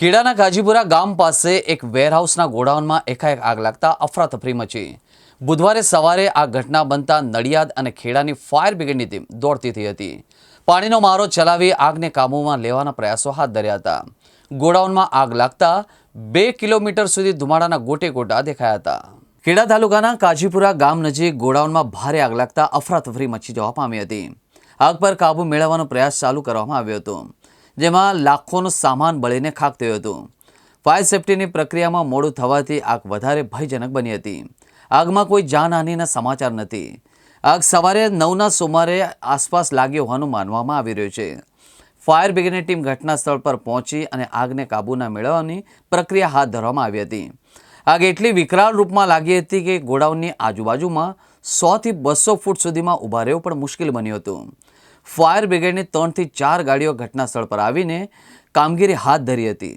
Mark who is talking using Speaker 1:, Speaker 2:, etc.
Speaker 1: ખેડાના કાજીપુરા ગામ પાસે એક વેરહાઉસના ગોડાઉનમાં એકાએક આગ લાગતા અફરાતફરી મચી. બુધવારે સવારે આ ઘટના બનતા નડિયાદ અને ખેડાની ફાયર બ્રિગેડની ટીમ દોડતી થઈ હતી. પાણીનો મારો ચલાવી આગને કાબૂમાં લેવાના પ્રયાસો હાથ ધર્યા હતા. ગોડાઉનમાં આગ લાગતા બે કિલોમીટર સુધી ધુમાડાના ગોટે ગોટા દેખાયા હતા. ખેડા તાલુકાના કાજીપુરા ગામ નજીક ગોડાઉનમાં ભારે આગ લાગતા અફરાતફરી મચી જવા પામી હતી. આગ પર કાબુ મેળવવાનો પ્રયાસ ચાલુ કરવામાં આવ્યો હતો. જેમાં લાખોનો સામાન બળીને ખાક થયો હતું. ફાયર સેફટીની પ્રક્રિયામાં મોડું થવાથી આગ વધારે ભયજનક બની હતી. આગમાં કોઈ જાનહાનિના સમાચાર નથી. આગ સવારે નવના સુમારે આસપાસ લાગી હોવાનું માનવામાં આવી રહ્યું છે. ફાયર બ્રિગેડની ટીમ ઘટના સ્થળ પર પહોંચી અને આગને કાબૂના મેળવવાની પ્રક્રિયા હાથ ધરવામાં આવી હતી. આગ એટલી વિકરાળ રૂપમાં લાગી હતી કે ગોડાઉનની આજુબાજુમાં સોથી બસો ફૂટ સુધીમાં ઊભા રહેવું પણ મુશ્કેલ બન્યું હતું. ફાયર બ્રિગેડની ત્રણથી ચાર ગાડીઓ ઘટના સ્થળ પર આવીને કામગીરી હાથ ધરી હતી.